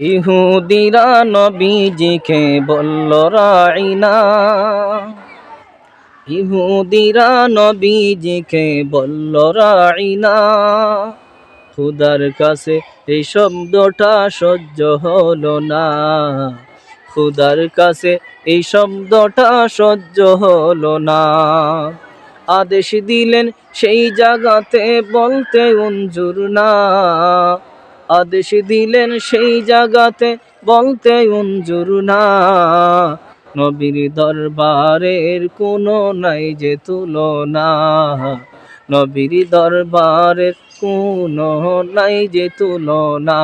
ইহুদিরা নবীজিকে বলল, রাইনা। ইহুদিরা নবীজিকে বলল, রাইনা। খুদার কাছে এই শব্দটা সহ্য হলো না। খুদার কাছে এই শব্দটা সহ্য হলো না। আদেশ দিলেন সেই জায়গাতে বলতে উঞ্জুর না। আদেশ দিলেন সেই জায়গাতে বলতে উঞ্জুর না। নবীর দরবারের কোনো নাই যে তুলনা। নবীর দরবারের কোনো নাই যে তুলনা।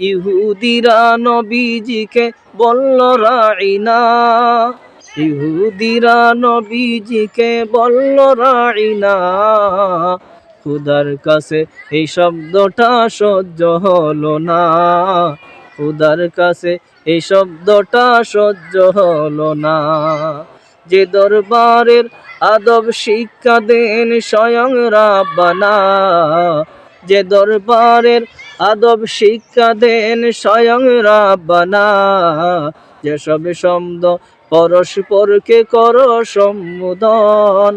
ইহুদিরা নবীজিকে বলল রাইনা ইহুদিরা নবীজিকে বলল রাইনা খুদার কাছে এই শব্দটা সহ্য হলো না। খুদার কাছে এই শব্দটা সহ্য হলো না। যে দরবারের আদব শিক্ষা দেন স্বয়ং রাব্বানা। যে দরবারের আদব শিক্ষা দেন স্বয়ং রাব্বানা। যেসব শব্দ পরস্পরকে কর সম্বোধন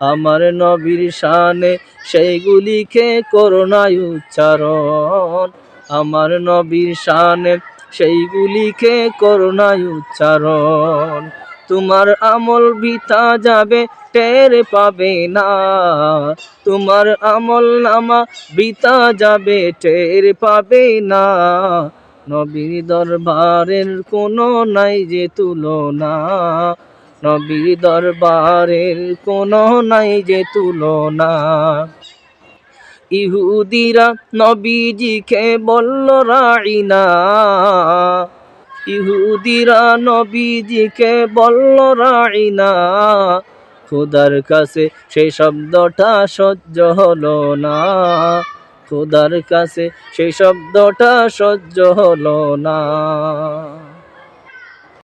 আমার নবীর শানে সেইগুলিকে করোনায় উচ্চারণ। আমার নবীর শানে সেইগুলিকে করোনায় উচ্চারণ। তোমার আমল বিতা যাবে, টের পাবে না। তোমার আমল নামা বিতা যাবে, টের পাবে না। নবীর দরবারের কোনো নাই যে তুলনা। নবীর দরবারের কোনো নাই যে তুলনা। ইহুদিরা নবীজিকে বলল রাইনা ইহুদিরা নবীজিকে বলল রাইনা খুদার কাছে সেই শব্দটা সহ্য হলো না। খুদার কাছে সেই শব্দটা সহ্য হলো না।